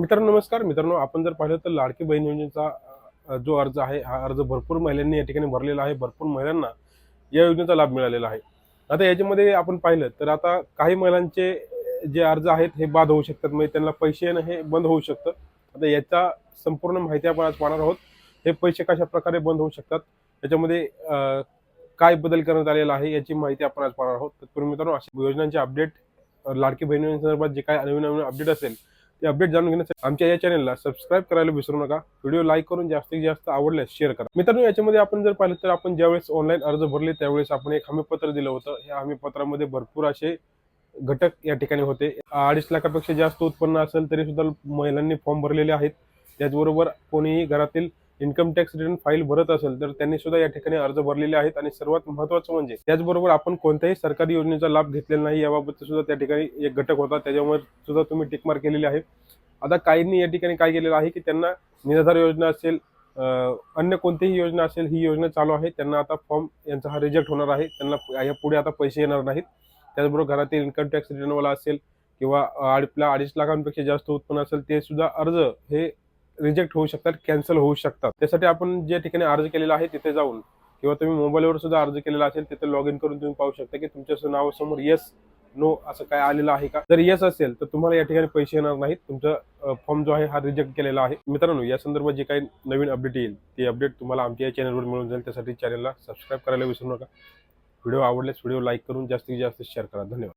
मित्रांनो नमस्कार. मित्रांनो आपण जर पाहिलं तर लाडकी बहीण योजनेचा जो अर्ज आहे हा अर्ज भरपूर महिलांनी या ठिकाणी भरलेला आहे. भरपूर महिलांना या योजनेचा लाभ मिळालेला आहे. आता याच्यामध्ये आपण पाहिलं तर आता काही महिलांचे जे अर्ज आहेत हे बाद होऊ शकतात. म्हणजे त्यांना पैसे येणं हे बंद होऊ शकतं. आता याचा संपूर्ण माहिती आपण आज पाहणार आहोत. हे पैसे कशा प्रकारे बंद होऊ शकतात? याच्यामध्ये काय बदल करण्यात आलेला आहे याची माहिती आपण आज पाहणार आहोत. तत्पूर्वी मित्रांनो अशा योजनांचे अपडेट लाडकी बहिणी संदर्भात जे काय नवीन नवीन अपडेट असेल ते अपडेट जाणून घेण्यासाठी आमच्या या चॅनलला सबस्क्राईब करायला विसरू नका. व्हिडिओ लाईक करून जास्तीत जास्त आवडल्यास शेअर करा. मित्रांनो याच्यामध्ये आपण जर पाहिलं तर आपण ज्यावेळेस ऑनलाईन अर्ज भरले त्यावेळेस आपण एक हमीपत्र दिलं होतं. या हमीपत्रामध्ये भरपूर असे घटक या ठिकाणी होते. अडीच लाखापेक्षा जास्त उत्पन्न असेल तरी सुद्धा महिलांनी फॉर्म भरलेले आहेत. त्याचबरोबर कोणीही घरातील इन्कम टॅक्स रिटर्न फाईल भरत असेल तर त्यांनी सुद्धा या ठिकाणी अर्ज भरलेले आहेत. आणि सर्वात महत्वाचं म्हणजे त्याचबरोबर आपण कोणत्याही सरकारी योजनेचा लाभ घेतलेला नाही याबाबत सुद्धा त्या ठिकाणी एक घटक होता. त्याच्यामुळे सुद्धा तुम्ही टिकमार केलेली आहे. आता काहींनी या ठिकाणी काय केलेलं आहे की त्यांना निराधार योजना असेल अन्य कोणतीही योजना असेल ही योजना चालू आहे. त्यांना आता फॉर्म यांचा हा रिजेक्ट होणार आहे. त्यांना या पुढे आता पैसे येणार नाहीत. त्याचबरोबर घरातील इन्कम टॅक्स रिटर्नवाला असेल किंवा आपल्या अडीच लाखांपेक्षा जास्त उत्पन्न असेल ते सुद्धा अर्ज हे रिजेक्ट होऊ शकतात कॅन्सल होऊ शकतात. त्यासाठी आपण जे ठिकाणी अर्ज केलेला आहे तिथे जाऊन किंवा तुम्ही मोबाईलवर सुद्धा अर्ज केलेला असेल तिथे लॉग इन करून तुम्ही पाहू शकता की तुमच्या नावासमोर येस नो असं काय आलेलं आहे का? जर येस असेल तर तुम्हाला या ठिकाणी पैसे येणार नाहीत. तुमचा फॉर्म जो आहे हा रिजेक्ट केलेला आहे. मित्रांनो या संदर्भात जे काही नवीन अपडेट येईल ते अपडेट तुम्हाला आमच्या या चॅनलवर मिळून जाईल. त्यासाठी चॅनलला सबस्क्राईब करायला विसरू नका. व्हिडिओ आवडल्यास व्हिडिओ लाईक करून जास्तीत जास्त शेअर करा. धन्यवाद.